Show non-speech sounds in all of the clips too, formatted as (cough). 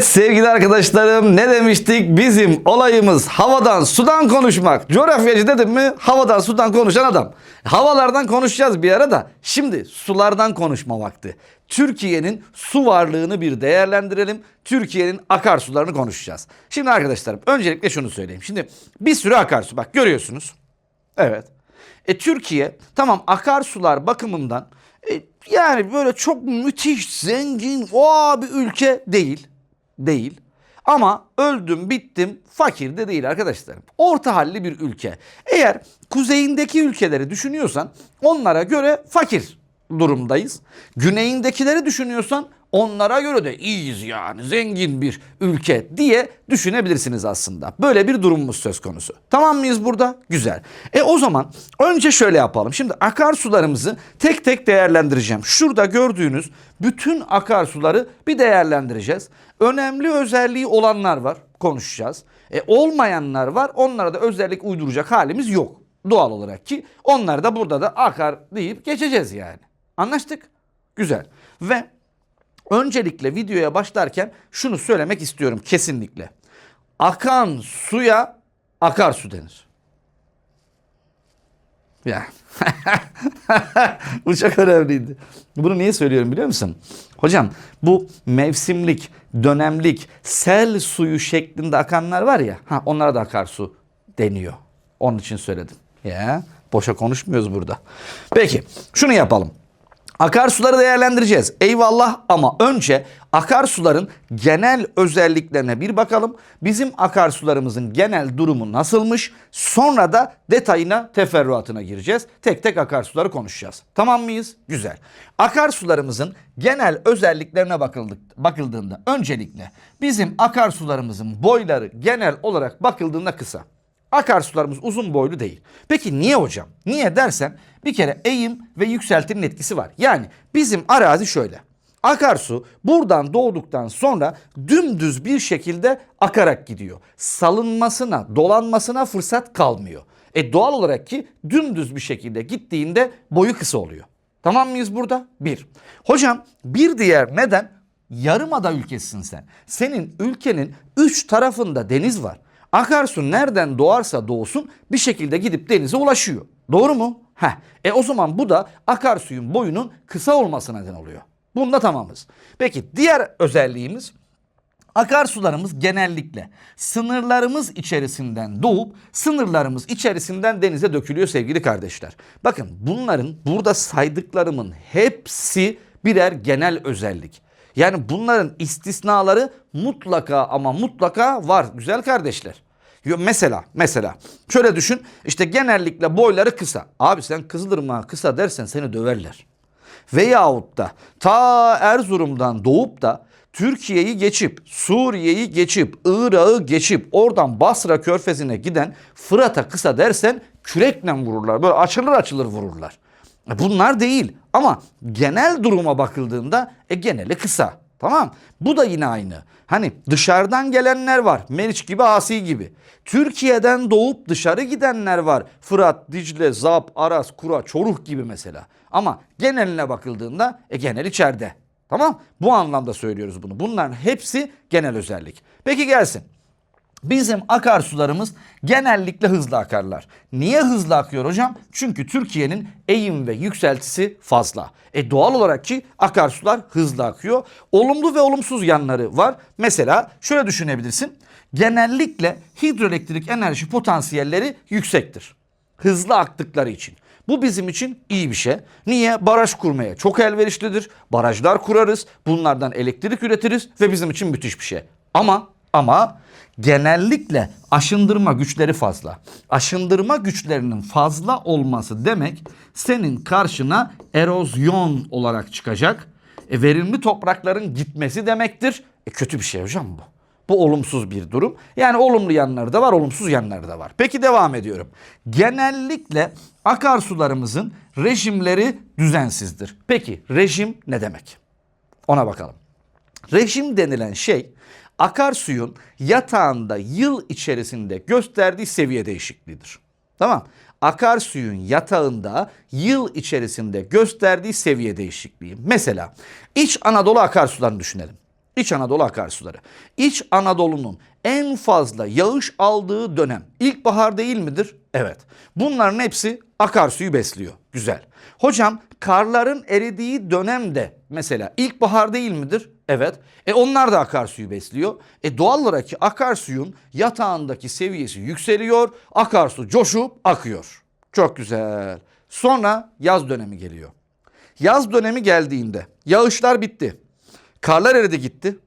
Evet sevgili arkadaşlarım ne demiştik? Bizim olayımız havadan sudan konuşmak. Coğrafyacı dedim mi havadan sudan konuşan adam. Havalardan konuşacağız bir ara da. Şimdi sulardan konuşma vakti. Türkiye'nin su varlığını bir değerlendirelim. Türkiye'nin akarsularını konuşacağız. Şimdi arkadaşlarım öncelikle şunu söyleyeyim. Şimdi bir sürü akarsu bak görüyorsunuz. Evet. E Türkiye tamam akarsular bakımından e, yani böyle çok müthiş, zengin, o bir ülke değil. Değil. Ama öldüm, bittim, fakir de değil arkadaşlarım. Orta halli bir ülke. Eğer kuzeyindeki ülkeleri düşünüyorsan onlara göre fakir durumdayız. Güneyindekileri düşünüyorsan onlara göre de iyiyiz yani zengin bir ülke diye düşünebilirsiniz aslında. Böyle bir durumumuz söz konusu. Tamam mıyız burada? Güzel. E o zaman önce şöyle yapalım. Şimdi akarsularımızı tek tek değerlendireceğim. Şurada gördüğünüz bütün akarsuları bir değerlendireceğiz. Önemli özelliği olanlar var konuşacağız. E olmayanlar var onlara da özellik uyduracak halimiz yok. Doğal olarak ki onlar da burada da akar deyip geçeceğiz yani. Anlaştık? Güzel. Ve öncelikle videoya başlarken şunu söylemek istiyorum kesinlikle. Akan suya akarsu denir. Ya. (laughs) bu çok önemliydi. Bunu niye söylüyorum biliyor musun? Hocam bu mevsimlik, dönemlik, sel suyu şeklinde akanlar var ya. Ha onlara da akarsu deniyor. Onun için söyledim. Ya boşa konuşmuyoruz burada. Peki şunu yapalım. Akarsuları değerlendireceğiz. Eyvallah ama önce akarsuların genel özelliklerine bir bakalım. Bizim akarsularımızın genel durumu nasılmış? Sonra da detayına, teferruatına gireceğiz. Tek tek akarsuları konuşacağız. Tamam mıyız? Güzel. Akarsularımızın genel özelliklerine bakıldık, bakıldığında öncelikle bizim akarsularımızın boyları genel olarak bakıldığında kısa. Akarsularımız uzun boylu değil. Peki niye hocam? Niye dersen bir kere eğim ve yükseltinin etkisi var. Yani bizim arazi şöyle. Akarsu buradan doğduktan sonra dümdüz bir şekilde akarak gidiyor. Salınmasına, dolanmasına fırsat kalmıyor. E doğal olarak ki dümdüz bir şekilde gittiğinde boyu kısa oluyor. Tamam mıyız burada? Bir. Hocam bir diğer neden yarımada ülkesisin sen. Senin ülkenin üç tarafında deniz var. Akarsu nereden doğarsa doğsun bir şekilde gidip denize ulaşıyor. Doğru mu? Heh. E o zaman bu da akarsuyun boyunun kısa olmasına neden oluyor. Bunda tamamız. Peki diğer özelliğimiz akarsularımız genellikle sınırlarımız içerisinden doğup sınırlarımız içerisinden denize dökülüyor sevgili kardeşler. Bakın bunların burada saydıklarımın hepsi birer genel özellik. Yani bunların istisnaları mutlaka ama mutlaka var güzel kardeşler. Mesela mesela şöyle düşün işte genellikle boyları kısa. Abi sen Kızılırmak'a kısa dersen seni döverler. Veyahut da ta Erzurum'dan doğup da Türkiye'yi geçip Suriye'yi geçip Irak'ı geçip oradan Basra körfezine giden Fırat'a kısa dersen kürekle vururlar. Böyle açılır açılır vururlar. E Bunlar değil ama genel duruma bakıldığında e geneli kısa. Tamam. Bu da yine aynı. Hani dışarıdan gelenler var. Meriç gibi, Asi gibi. Türkiye'den doğup dışarı gidenler var. Fırat, Dicle, Zap, Aras, Kura, Çoruh gibi mesela. Ama geneline bakıldığında e genel içeride. Tamam? Bu anlamda söylüyoruz bunu. Bunların hepsi genel özellik. Peki gelsin. Bizim akarsularımız genellikle hızlı akarlar. Niye hızlı akıyor hocam? Çünkü Türkiye'nin eğim ve yükseltisi fazla. E doğal olarak ki akarsular hızlı akıyor. Olumlu ve olumsuz yanları var. Mesela şöyle düşünebilirsin. Genellikle hidroelektrik enerji potansiyelleri yüksektir. Hızlı aktıkları için. Bu bizim için iyi bir şey. Niye? Baraj kurmaya çok elverişlidir. Barajlar kurarız. Bunlardan elektrik üretiriz ve bizim için müthiş bir şey. Ama ama genellikle aşındırma güçleri fazla. Aşındırma güçlerinin fazla olması demek senin karşına erozyon olarak çıkacak. E, verimli toprakların gitmesi demektir. E, kötü bir şey hocam bu. Bu olumsuz bir durum. Yani olumlu yanları da var, olumsuz yanları da var. Peki devam ediyorum. Genellikle akarsularımızın rejimleri düzensizdir. Peki rejim ne demek? Ona bakalım. Rejim denilen şey akarsuyun yatağında yıl içerisinde gösterdiği seviye değişikliğidir. Tamam. Akarsuyun yatağında yıl içerisinde gösterdiği seviye değişikliği. Mesela İç Anadolu akarsularını düşünelim. İç Anadolu akarsuları. İç Anadolu'nun en fazla yağış aldığı dönem ilkbahar değil midir? Evet. Bunların hepsi akarsuyu besliyor. Güzel. Hocam karların eridiği dönemde mesela ilkbahar değil midir? Evet. E onlar da akarsuyu besliyor. E doğal olarak ki akarsuyun yatağındaki seviyesi yükseliyor. Akarsu coşup akıyor. Çok güzel. Sonra yaz dönemi geliyor. Yaz dönemi geldiğinde yağışlar bitti. Karlar eridi gitti.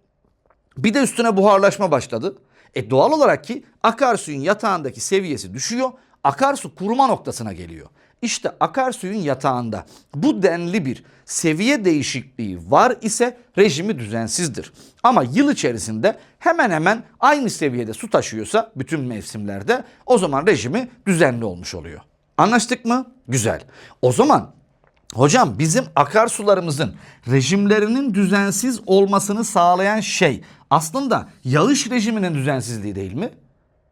Bir de üstüne buharlaşma başladı. E doğal olarak ki akarsuyun yatağındaki seviyesi düşüyor. Akarsu kuruma noktasına geliyor. İşte akarsuyun yatağında bu denli bir seviye değişikliği var ise rejimi düzensizdir. Ama yıl içerisinde hemen hemen aynı seviyede su taşıyorsa bütün mevsimlerde o zaman rejimi düzenli olmuş oluyor. Anlaştık mı? Güzel. O zaman Hocam bizim akarsularımızın rejimlerinin düzensiz olmasını sağlayan şey aslında yağış rejiminin düzensizliği değil mi?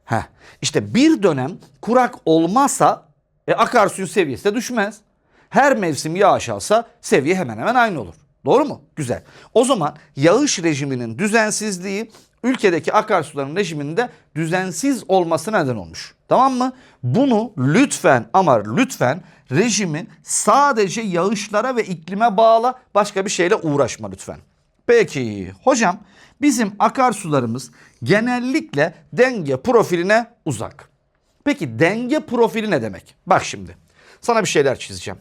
Heh. İşte bir dönem kurak olmazsa e, akarsuyun seviyesi de düşmez. Her mevsim yağış alsa seviye hemen hemen aynı olur. Doğru mu? Güzel. O zaman yağış rejiminin düzensizliği ülkedeki akarsuların rejiminde düzensiz olması neden olmuş. Tamam mı? Bunu lütfen ama lütfen rejimi sadece yağışlara ve iklime bağla başka bir şeyle uğraşma lütfen. Peki hocam bizim akarsularımız genellikle denge profiline uzak. Peki denge profili ne demek? Bak şimdi sana bir şeyler çizeceğim.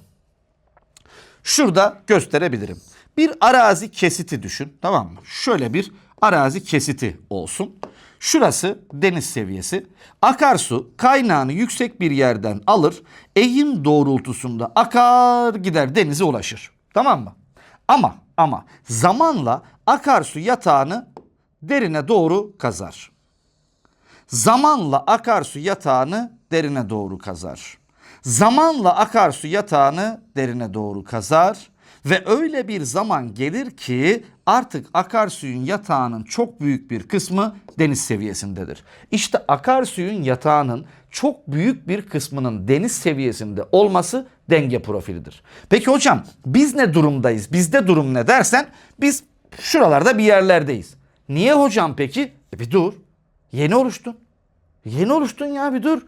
Şurada gösterebilirim. Bir arazi kesiti düşün tamam mı? Şöyle bir arazi kesiti olsun. Şurası deniz seviyesi. Akarsu kaynağını yüksek bir yerden alır. Eğim doğrultusunda akar gider denize ulaşır. Tamam mı? Ama ama zamanla akarsu yatağını derine doğru kazar. Zamanla akarsu yatağını derine doğru kazar. Zamanla akarsu yatağını derine doğru kazar ve öyle bir zaman gelir ki artık akarsuyun yatağının çok büyük bir kısmı deniz seviyesindedir. İşte akarsuyun yatağının çok büyük bir kısmının deniz seviyesinde olması denge profilidir. Peki hocam biz ne durumdayız? Bizde durum ne dersen biz şuralarda bir yerlerdeyiz. Niye hocam peki? E bir dur. Yeni oluştun. Yeni oluştun ya bir dur.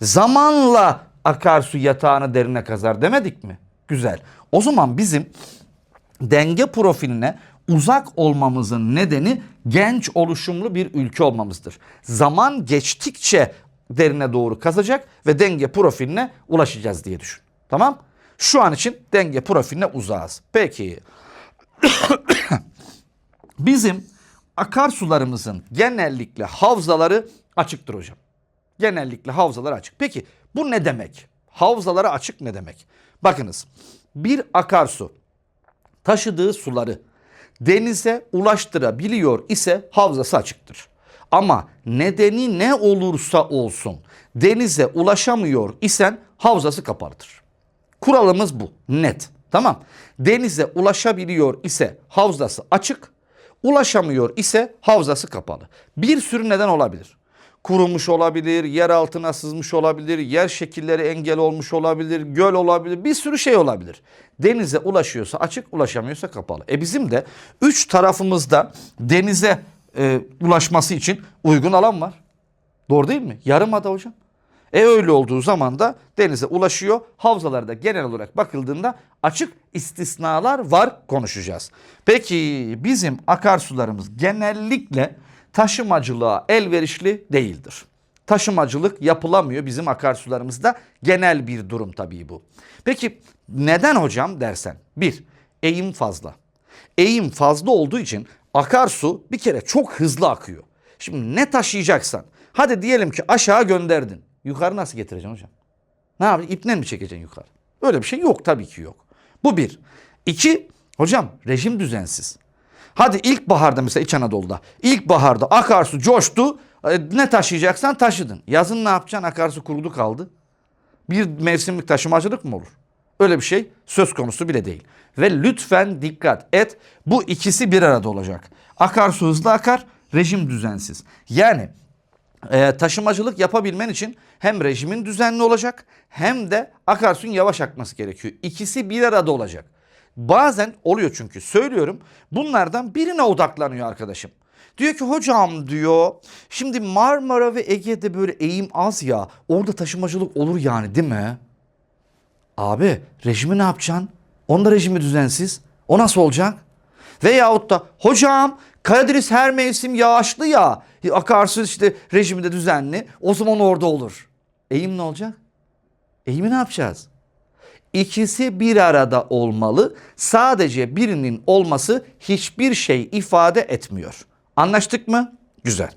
Zamanla akarsu yatağını derine kazar demedik mi? Güzel. O zaman bizim denge profiline uzak olmamızın nedeni genç oluşumlu bir ülke olmamızdır. Zaman geçtikçe derine doğru kazacak ve denge profiline ulaşacağız diye düşün. Tamam? Şu an için denge profiline uzağız. Peki. (coughs) Bizim akarsularımızın genellikle havzaları açıktır hocam. Genellikle havzaları açık. Peki bu ne demek? Havzaları açık ne demek? Bakınız bir akarsu taşıdığı suları denize ulaştırabiliyor ise havzası açıktır. Ama nedeni ne olursa olsun denize ulaşamıyor isen havzası kapalıdır. Kuralımız bu net. Tamam. Denize ulaşabiliyor ise havzası açık, ulaşamıyor ise havzası kapalı. Bir sürü neden olabilir. Kurumuş olabilir, yer altına sızmış olabilir, yer şekilleri engel olmuş olabilir, göl olabilir, bir sürü şey olabilir. Denize ulaşıyorsa açık, ulaşamıyorsa kapalı. E bizim de üç tarafımızda denize e, ulaşması için uygun alan var. Doğru değil mi? Yarımada hocam. E öyle olduğu zaman da denize ulaşıyor. Havzalarda genel olarak bakıldığında açık istisnalar var konuşacağız. Peki bizim akarsularımız genellikle taşımacılığa elverişli değildir. Taşımacılık yapılamıyor bizim akarsularımızda genel bir durum tabii bu. Peki neden hocam dersen? Bir, eğim fazla. Eğim fazla olduğu için akarsu bir kere çok hızlı akıyor. Şimdi ne taşıyacaksan hadi diyelim ki aşağı gönderdin. Yukarı nasıl getireceksin hocam? Ne yapacaksın? İpten mi çekeceksin yukarı? Öyle bir şey yok tabii ki yok. Bu bir. İki, hocam rejim düzensiz. Hadi ilkbaharda mesela İç Anadolu'da. İlkbaharda akarsu coştu. E, Ne taşıyacaksan taşıdın. Yazın ne yapacaksın? Akarsu kurudu kaldı. Bir mevsimlik taşımacılık mı olur? Öyle bir şey söz konusu bile değil. Ve lütfen dikkat et. Bu ikisi bir arada olacak. Akarsu hızlı akar, rejim düzensiz. Yani e, taşımacılık yapabilmen için hem rejimin düzenli olacak hem de akarsuyun yavaş akması gerekiyor. İkisi bir arada olacak. Bazen oluyor çünkü söylüyorum bunlardan birine odaklanıyor arkadaşım. Diyor ki hocam diyor şimdi Marmara ve Ege'de böyle eğim az ya orada taşımacılık olur yani değil mi? Abi rejimi ne yapacaksın? Onda rejimi düzensiz. O nasıl olacak? Veyahut da hocam Karadeniz her mevsim yağışlı ya. Akarsu işte rejimi de düzenli. O zaman orada olur. Eğim ne olacak? Eğimi ne yapacağız? İkisi bir arada olmalı. Sadece birinin olması hiçbir şey ifade etmiyor. Anlaştık mı? Güzel.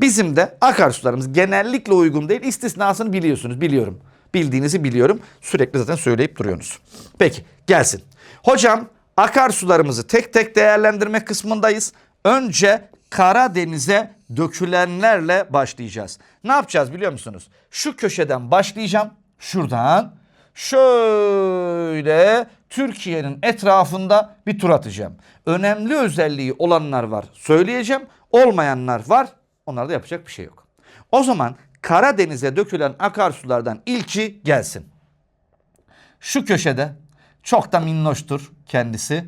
Bizim de akarsularımız genellikle uygun değil. İstisnasını biliyorsunuz, biliyorum. Bildiğinizi biliyorum. Sürekli zaten söyleyip duruyorsunuz. Peki gelsin. Hocam akarsularımızı tek tek değerlendirme kısmındayız. Önce Karadeniz'e dökülenlerle başlayacağız. Ne yapacağız biliyor musunuz? Şu köşeden başlayacağım. Şuradan şöyle Türkiye'nin etrafında bir tur atacağım. Önemli özelliği olanlar var söyleyeceğim. Olmayanlar var. Onlarda yapacak bir şey yok. O zaman Karadeniz'e dökülen akarsulardan ilki gelsin. Şu köşede çok da minnoştur kendisi.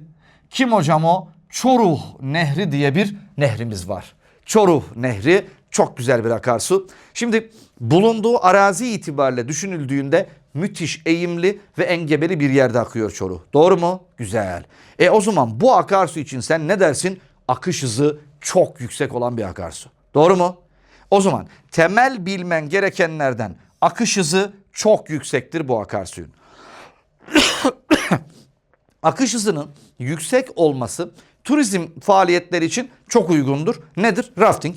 Kim hocam o? Çoruh Nehri diye bir nehrimiz var. Çoruh Nehri çok güzel bir akarsu. Şimdi bulunduğu arazi itibariyle düşünüldüğünde müthiş eğimli ve engebeli bir yerde akıyor Çoruh. Doğru mu? Güzel. E o zaman bu akarsu için sen ne dersin? Akış hızı çok yüksek olan bir akarsu. Doğru mu? O zaman temel bilmen gerekenlerden akış hızı çok yüksektir bu akarsuyun. (coughs) akış hızının yüksek olması turizm faaliyetleri için çok uygundur. Nedir? Rafting.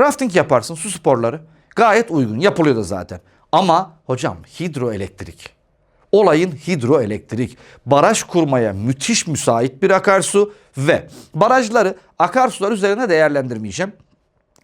Rafting yaparsın su sporları. Gayet uygun yapılıyor da zaten. Ama hocam hidroelektrik. Olayın hidroelektrik. Baraj kurmaya müthiş müsait bir akarsu ve barajları akarsular üzerine değerlendirmeyeceğim.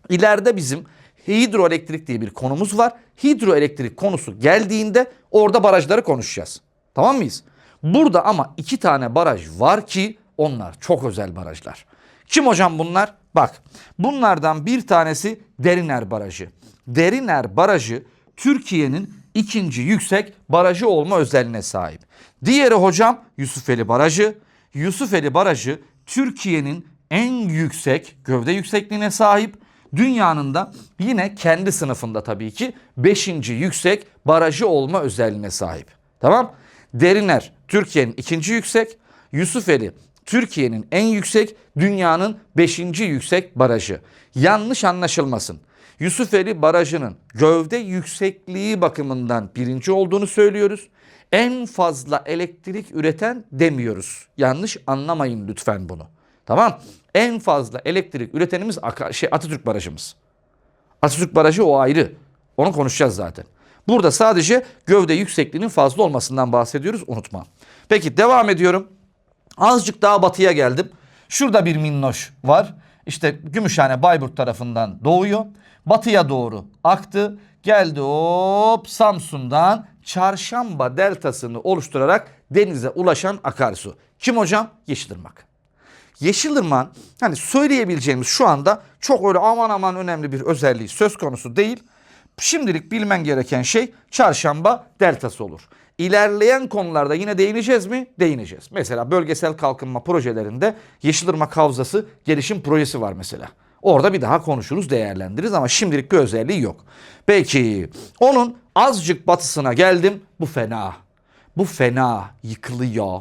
İleride bizim hidroelektrik diye bir konumuz var. Hidroelektrik konusu geldiğinde orada barajları konuşacağız. Tamam mıyız? Burada ama iki tane baraj var ki onlar çok özel barajlar. Kim hocam bunlar? Bak bunlardan bir tanesi Deriner Barajı. Deriner Barajı Türkiye'nin ikinci yüksek barajı olma özelliğine sahip. Diğeri hocam Yusufeli Barajı. Yusufeli Barajı Türkiye'nin en yüksek gövde yüksekliğine sahip. Dünyanın da yine kendi sınıfında tabii ki 5. yüksek barajı olma özelliğine sahip. Tamam? Deriner Türkiye'nin ikinci yüksek. Yusufeli Türkiye'nin en yüksek, dünyanın 5. yüksek barajı. Yanlış anlaşılmasın. Yusufeli Barajı'nın gövde yüksekliği bakımından birinci olduğunu söylüyoruz. En fazla elektrik üreten demiyoruz. Yanlış anlamayın lütfen bunu. Tamam? En fazla elektrik üretenimiz şey Atatürk Barajımız. Atatürk Barajı o ayrı. Onu konuşacağız zaten. Burada sadece gövde yüksekliğinin fazla olmasından bahsediyoruz unutma. Peki devam ediyorum. Azıcık daha batıya geldim. Şurada bir minnoş var. İşte Gümüşhane Bayburt tarafından doğuyor. Batıya doğru aktı. Geldi hop Samsun'dan Çarşamba deltasını oluşturarak denize ulaşan akarsu. Kim hocam? Yeşilırmak. Yeşilırmak'ın hani söyleyebileceğimiz şu anda çok öyle aman aman önemli bir özelliği söz konusu değil. Şimdilik bilmen gereken şey çarşamba deltası olur. İlerleyen konularda yine değineceğiz mi? Değineceğiz. Mesela bölgesel kalkınma projelerinde Yeşilırmak Havzası gelişim projesi var mesela. Orada bir daha konuşuruz, değerlendiririz ama şimdilik bir özelliği yok. Peki onun azıcık batısına geldim. Bu fena. Bu fena yıkılıyor.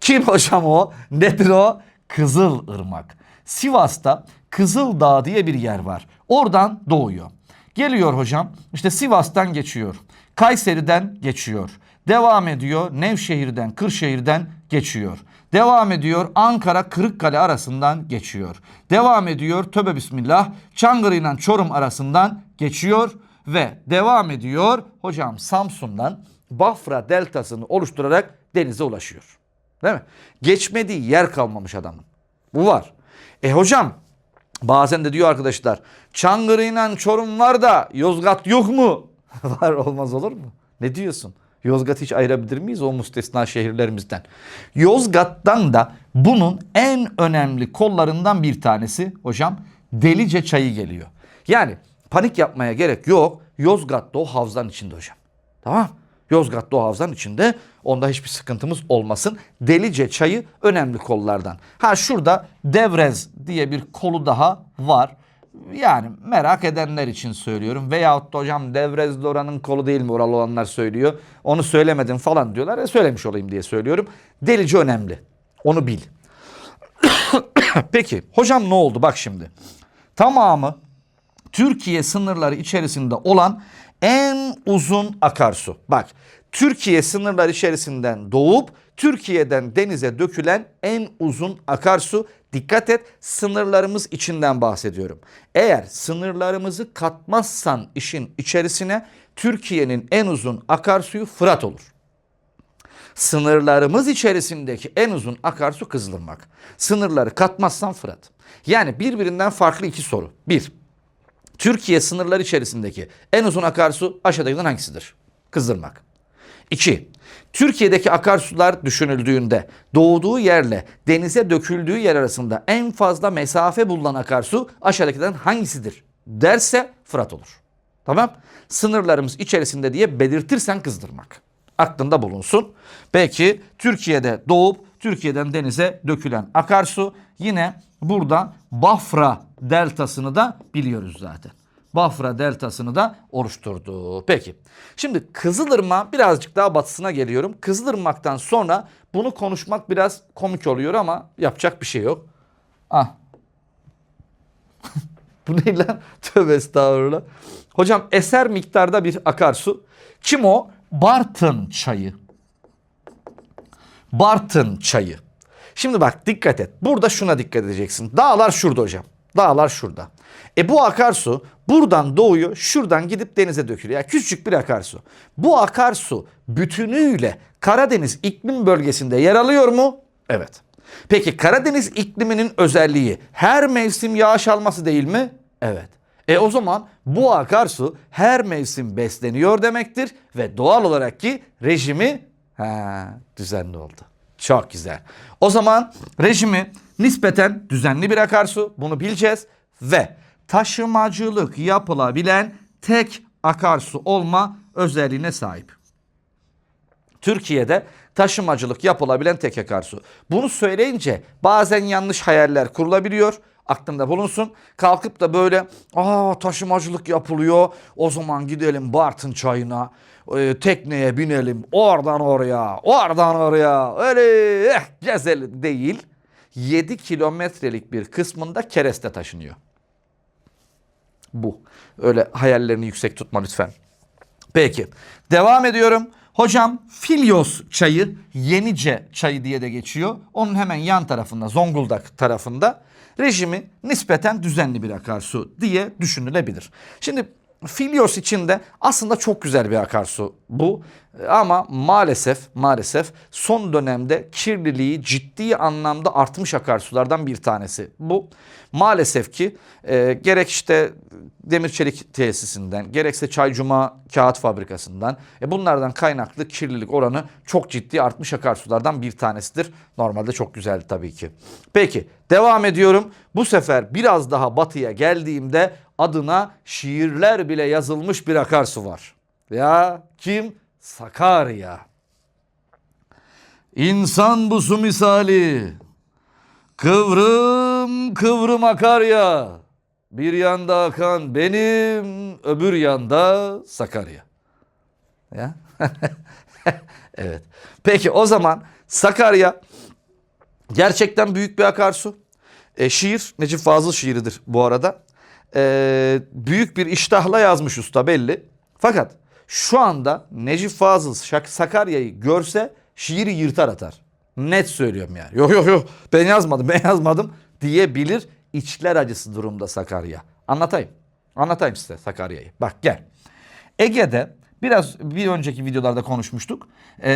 Kim hocam o? Nedir o? Kızıl Irmak. Sivas'ta Kızıldağ diye bir yer var. Oradan doğuyor. Geliyor hocam işte Sivas'tan geçiyor. Kayseri'den geçiyor. Devam ediyor Nevşehir'den, Kırşehir'den geçiyor. Devam ediyor Ankara, Kırıkkale arasından geçiyor. Devam ediyor tövbe bismillah Çankırı ile Çorum arasından geçiyor. Ve devam ediyor hocam Samsun'dan Bafra deltasını oluşturarak denize ulaşıyor. Değil mi? Geçmediği yer kalmamış adamın. Bu var. E hocam bazen de diyor arkadaşlar Çankırı ile Çorum var da Yozgat yok mu? (laughs) var olmaz olur mu? Ne diyorsun? Yozgat hiç ayırabilir miyiz o müstesna şehirlerimizden? Yozgat'tan da bunun en önemli kollarından bir tanesi hocam Delice çayı geliyor. Yani panik yapmaya gerek yok. Yozgat'ta o havzanın içinde hocam. Tamam Yozgat'ta o havzanın içinde onda hiçbir sıkıntımız olmasın. Delice çayı önemli kollardan. Ha şurada Devrez diye bir kolu daha var. Yani merak edenler için söylüyorum. Veyahut da hocam Devrez de oranın kolu değil mi oralı olanlar söylüyor. Onu söylemedim falan diyorlar. E söylemiş olayım diye söylüyorum. Delice önemli. Onu bil. (coughs) Peki hocam ne oldu bak şimdi. Tamamı Türkiye sınırları içerisinde olan en uzun akarsu. Bak Türkiye sınırları içerisinden doğup Türkiye'den denize dökülen en uzun akarsu. Dikkat et sınırlarımız içinden bahsediyorum. Eğer sınırlarımızı katmazsan işin içerisine Türkiye'nin en uzun akarsuyu Fırat olur. Sınırlarımız içerisindeki en uzun akarsu Kızılırmak. Sınırları katmazsan Fırat. Yani birbirinden farklı iki soru. Bir, Türkiye sınırları içerisindeki en uzun akarsu aşağıdakilerden hangisidir? Kızılırmak. İki, Türkiye'deki akarsular düşünüldüğünde doğduğu yerle denize döküldüğü yer arasında en fazla mesafe bulunan akarsu aşağıdakilerden hangisidir derse Fırat olur. Tamam? Sınırlarımız içerisinde diye belirtirsen kızdırmak. Aklında bulunsun. Belki Türkiye'de doğup Türkiye'den denize dökülen akarsu yine burada Bafra deltasını da biliyoruz zaten. Bafra deltasını da oluşturdu. Peki. Şimdi Kızılırmak birazcık daha batısına geliyorum. Kızılırmak'tan sonra bunu konuşmak biraz komik oluyor ama yapacak bir şey yok. Ah. (laughs) Bu ne lan? Tövbe estağfurullah. Hocam eser miktarda bir akarsu. Kim o? Bartın çayı. Bartın çayı. Şimdi bak dikkat et. Burada şuna dikkat edeceksin. Dağlar şurada hocam. Dağlar şurada. E bu akarsu buradan doğuyor, şuradan gidip denize dökülüyor. Yani küçük bir akarsu. Bu akarsu bütünüyle Karadeniz iklim bölgesinde yer alıyor mu? Evet. Peki Karadeniz ikliminin özelliği her mevsim yağış alması değil mi? Evet. E o zaman bu akarsu her mevsim besleniyor demektir ve doğal olarak ki rejimi ha, düzenli oldu. Çok güzel. O zaman rejimi nispeten düzenli bir akarsu bunu bileceğiz ve taşımacılık yapılabilen tek akarsu olma özelliğine sahip. Türkiye'de taşımacılık yapılabilen tek akarsu. Bunu söyleyince bazen yanlış hayaller kurulabiliyor. Aklında bulunsun. Kalkıp da böyle aa taşımacılık yapılıyor. O zaman gidelim Bartın çayına. e, tekneye binelim. Oradan oraya. Oradan oraya. Öyle eh, gezelim değil. 7 kilometrelik bir kısmında kereste taşınıyor. Bu. Öyle hayallerini yüksek tutma lütfen. Peki. Devam ediyorum. Hocam Filyos çayı, Yenice çayı diye de geçiyor. Onun hemen yan tarafında, Zonguldak tarafında rejimi nispeten düzenli bir akarsu diye düşünülebilir. Şimdi Filyos için de aslında çok güzel bir akarsu bu. Ama maalesef maalesef son dönemde kirliliği ciddi anlamda artmış akarsulardan bir tanesi. Bu maalesef ki e, gerek işte demir çelik tesisinden gerekse Çaycuma kağıt fabrikasından e, bunlardan kaynaklı kirlilik oranı çok ciddi artmış akarsulardan bir tanesidir. Normalde çok güzel tabii ki. Peki devam ediyorum. Bu sefer biraz daha batıya geldiğimde adına şiirler bile yazılmış bir akarsu var. Ya kim? Sakarya. İnsan bu su misali. Kıvrım kıvrım akar ya. Bir yanda akan benim, öbür yanda Sakarya. Ya. (laughs) evet. Peki o zaman Sakarya gerçekten büyük bir akarsu. E, şiir Necip Fazıl şiiridir bu arada. E, büyük bir iştahla yazmış usta belli. Fakat şu anda Necip Fazıl Şak- Sakarya'yı görse şiiri yırtar atar. Net söylüyorum yani. Yok yok yok ben yazmadım ben yazmadım diyebilir. İçler acısı durumda Sakarya. Anlatayım. Anlatayım size Sakarya'yı. Bak gel. Ege'de biraz bir önceki videolarda konuşmuştuk. Ee,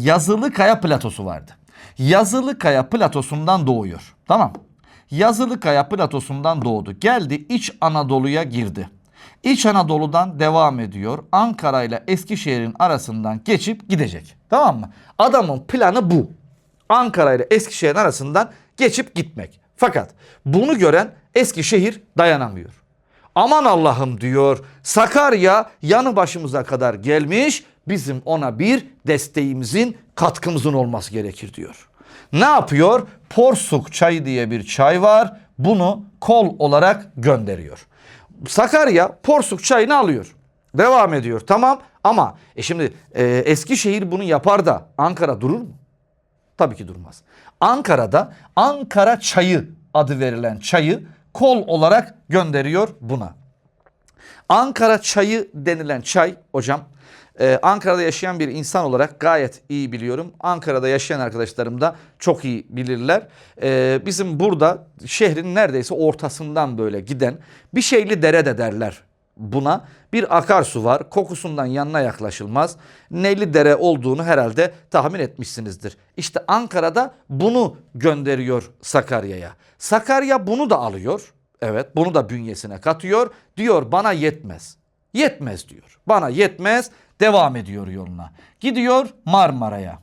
Yazılı Kaya platosu vardı. Yazılı Kaya platosundan doğuyor. Tamam. Yazılı Kaya platosundan doğdu. Geldi İç Anadolu'ya girdi. İç Anadolu'dan devam ediyor. Ankara ile Eskişehir'in arasından geçip gidecek. Tamam mı? Adamın planı bu. Ankara ile Eskişehir'in arasından geçip gitmek. Fakat bunu gören Eskişehir dayanamıyor. Aman Allah'ım diyor. Sakarya yanı başımıza kadar gelmiş. bizim ona bir desteğimizin, katkımızın olması gerekir diyor. Ne yapıyor? Porsuk çayı diye bir çay var. Bunu kol olarak gönderiyor. Sakarya Porsuk çayını alıyor. Devam ediyor. Tamam ama e şimdi e, Eskişehir bunu yapar da Ankara durur mu? Tabii ki durmaz. Ankara'da Ankara çayı adı verilen çayı kol olarak gönderiyor buna. Ankara çayı denilen çay hocam e, Ankara'da yaşayan bir insan olarak gayet iyi biliyorum. Ankara'da yaşayan arkadaşlarım da çok iyi bilirler. E, bizim burada şehrin neredeyse ortasından böyle giden bir şeyli dere de derler buna. Bir akarsu var. Kokusundan yanına yaklaşılmaz. Neyli dere olduğunu herhalde tahmin etmişsinizdir. İşte Ankara'da bunu gönderiyor Sakarya'ya. Sakarya bunu da alıyor. Evet bunu da bünyesine katıyor. Diyor bana yetmez. Yetmez diyor. Bana yetmez. Devam ediyor yoluna. Gidiyor Marmara'ya.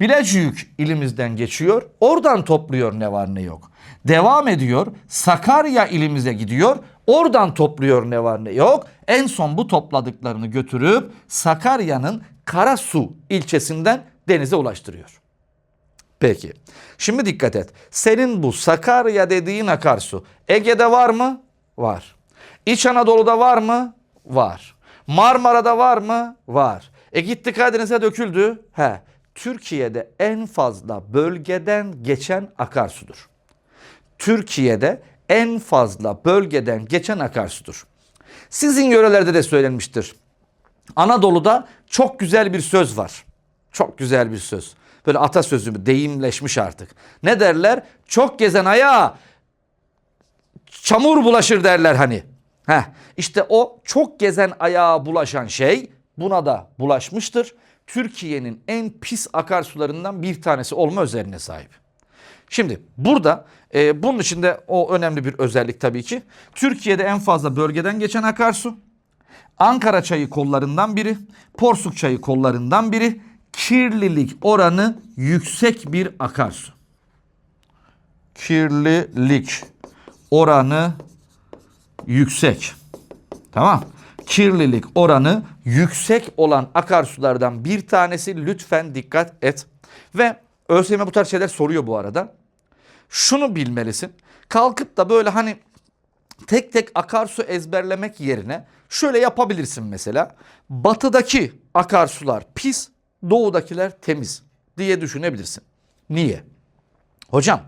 Bilecik ilimizden geçiyor. Oradan topluyor ne var ne yok. Devam ediyor. Sakarya ilimize gidiyor. Oradan topluyor ne var ne yok. En son bu topladıklarını götürüp Sakarya'nın Karasu ilçesinden denize ulaştırıyor. Peki. Şimdi dikkat et. Senin bu Sakarya dediğin akarsu Ege'de var mı? Var. İç Anadolu'da var mı? Var. Marmara'da var mı? Var. E gitti Karadeniz'e döküldü. He. Türkiye'de en fazla bölgeden geçen akarsudur. Türkiye'de en fazla bölgeden geçen akarsudur. Sizin yörelerde de söylenmiştir. Anadolu'da çok güzel bir söz var. Çok güzel bir söz. Böyle atasözü mü deyimleşmiş artık. Ne derler? Çok gezen ayağa çamur bulaşır derler hani. Heh, işte o çok gezen ayağa bulaşan şey buna da bulaşmıştır. Türkiye'nin en pis akarsularından bir tanesi olma özelliğine sahip. Şimdi burada e, bunun içinde o önemli bir özellik tabii ki. Türkiye'de en fazla bölgeden geçen akarsu. Ankara çayı kollarından biri, Porsuk çayı kollarından biri, kirlilik oranı yüksek bir akarsu. Kirlilik oranı yüksek. Tamam. Kirlilik oranı yüksek olan akarsulardan bir tanesi lütfen dikkat et. Ve ÖSYM bu tarz şeyler soruyor bu arada. Şunu bilmelisin. Kalkıp da böyle hani tek tek akarsu ezberlemek yerine şöyle yapabilirsin mesela. Batıdaki akarsular pis, doğudakiler temiz diye düşünebilirsin. Niye? Hocam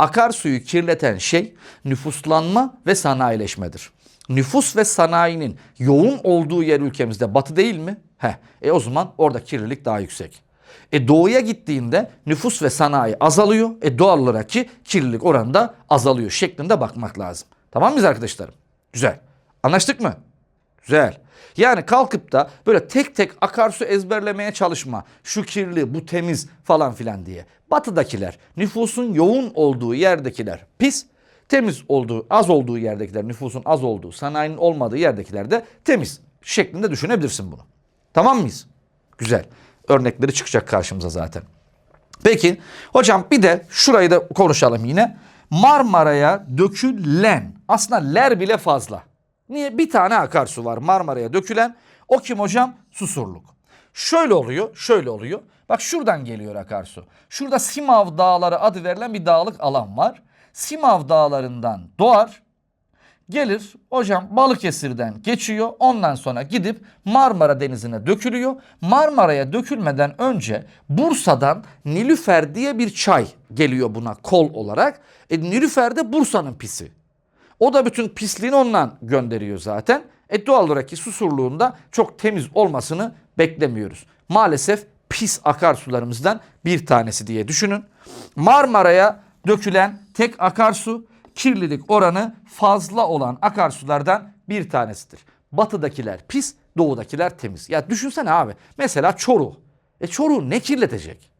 akarsuyu kirleten şey nüfuslanma ve sanayileşmedir. Nüfus ve sanayinin yoğun olduğu yer ülkemizde batı değil mi? He, e o zaman orada kirlilik daha yüksek. E doğuya gittiğinde nüfus ve sanayi azalıyor. E doğal olarak ki kirlilik oranı da azalıyor şeklinde bakmak lazım. Tamam mıyız arkadaşlarım? Güzel. Anlaştık mı? Güzel. Yani kalkıp da böyle tek tek akarsu ezberlemeye çalışma. Şu kirli, bu temiz falan filan diye. Batıdakiler, nüfusun yoğun olduğu yerdekiler pis. Temiz olduğu, az olduğu yerdekiler, nüfusun az olduğu, sanayinin olmadığı yerdekiler de temiz şeklinde düşünebilirsin bunu. Tamam mıyız? Güzel. Örnekleri çıkacak karşımıza zaten. Peki hocam bir de şurayı da konuşalım yine. Marmara'ya dökülen aslında ler bile fazla. Niye? Bir tane akarsu var Marmara'ya dökülen. O kim hocam? Susurluk. Şöyle oluyor, şöyle oluyor. Bak şuradan geliyor akarsu. Şurada Simav Dağları adı verilen bir dağlık alan var. Simav Dağları'ndan doğar. Gelir hocam Balıkesir'den geçiyor. Ondan sonra gidip Marmara Denizi'ne dökülüyor. Marmara'ya dökülmeden önce Bursa'dan Nilüfer diye bir çay geliyor buna kol olarak. E, Nilüfer de Bursa'nın pisi. O da bütün pisliğini ondan gönderiyor zaten. E doğal olarak ki susurluğunda çok temiz olmasını beklemiyoruz. Maalesef pis akarsularımızdan bir tanesi diye düşünün. Marmara'ya dökülen tek akarsu kirlilik oranı fazla olan akarsulardan bir tanesidir. Batıdakiler pis, doğudakiler temiz. Ya düşünsene abi. Mesela Çoruh. E Çoruh ne kirletecek?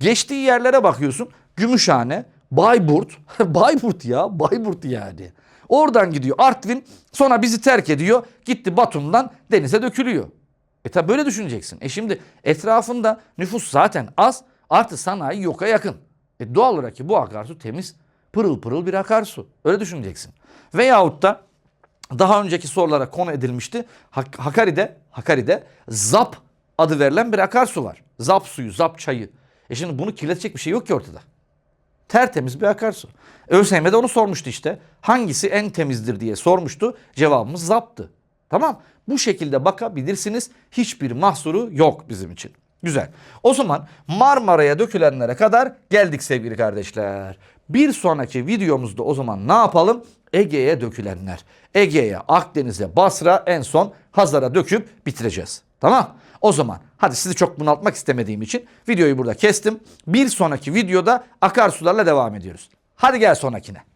Geçtiği yerlere bakıyorsun. Gümüşhane, Bayburt. (laughs) Bayburt ya, Bayburt yani. Oradan gidiyor Artvin, sonra bizi terk ediyor. Gitti Batum'dan denize dökülüyor. E tabi böyle düşüneceksin. E şimdi etrafında nüfus zaten az, artı sanayi yoka yakın. E doğal olarak ki bu akarsu temiz, pırıl pırıl bir akarsu. Öyle düşüneceksin. Veyahut da daha önceki sorulara konu edilmişti. Hak- Hakkari'de, Hakkari'de ZAP adı verilen bir akarsu var. Zap suyu, zap çayı. E şimdi bunu kirletecek bir şey yok ki ortada. Tertemiz bir akarsu. ÖSYM de onu sormuştu işte. Hangisi en temizdir diye sormuştu. Cevabımız zaptı. Tamam. Bu şekilde bakabilirsiniz. Hiçbir mahsuru yok bizim için. Güzel. O zaman Marmara'ya dökülenlere kadar geldik sevgili kardeşler. Bir sonraki videomuzda o zaman ne yapalım? Ege'ye dökülenler. Ege'ye, Akdeniz'e, Basra en son Hazar'a döküp bitireceğiz. Tamam? O zaman hadi sizi çok bunaltmak istemediğim için videoyu burada kestim. Bir sonraki videoda akarsularla devam ediyoruz. Hadi gel sonrakine.